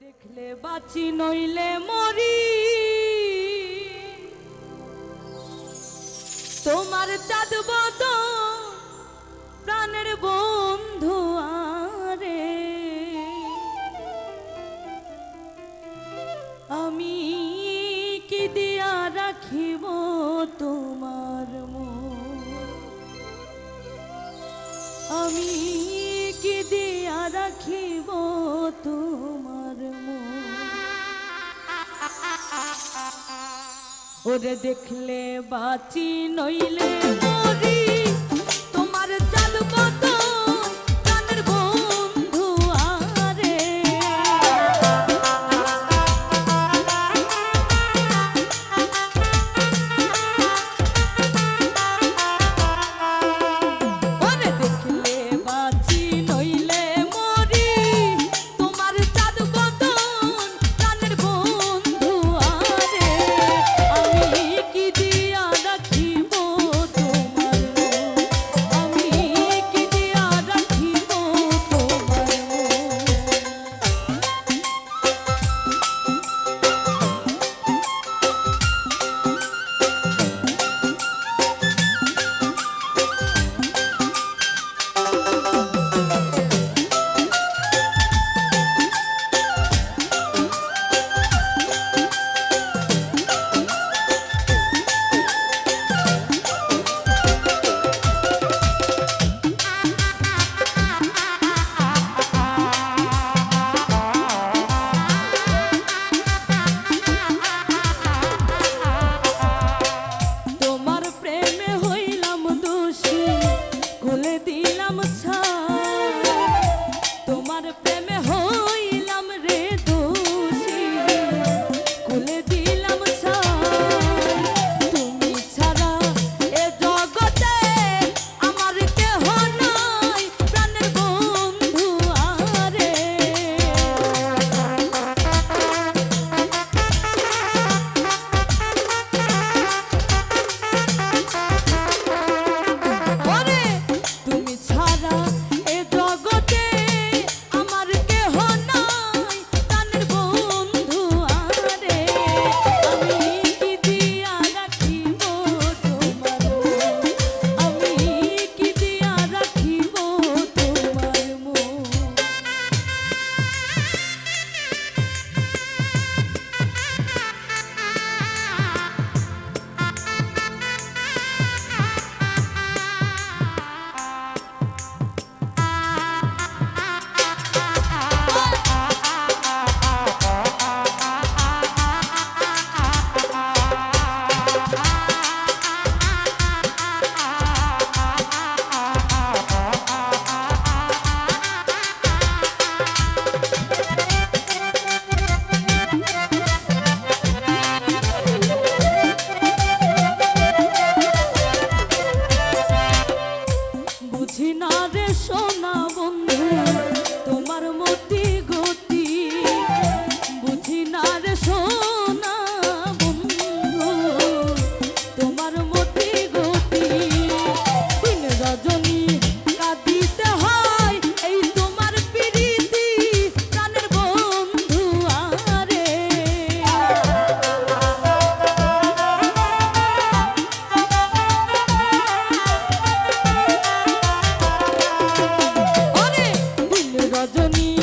দেখলে বাঁচি, নইলে মরি। তোমার চাঁদ প্রাণের বন্ধু আরে। আমি কি দিয়া রাখিব তোমার আমি কি দিয়া রাখিব তোমার ওরে দেখলে বাঁচি নইলে dunia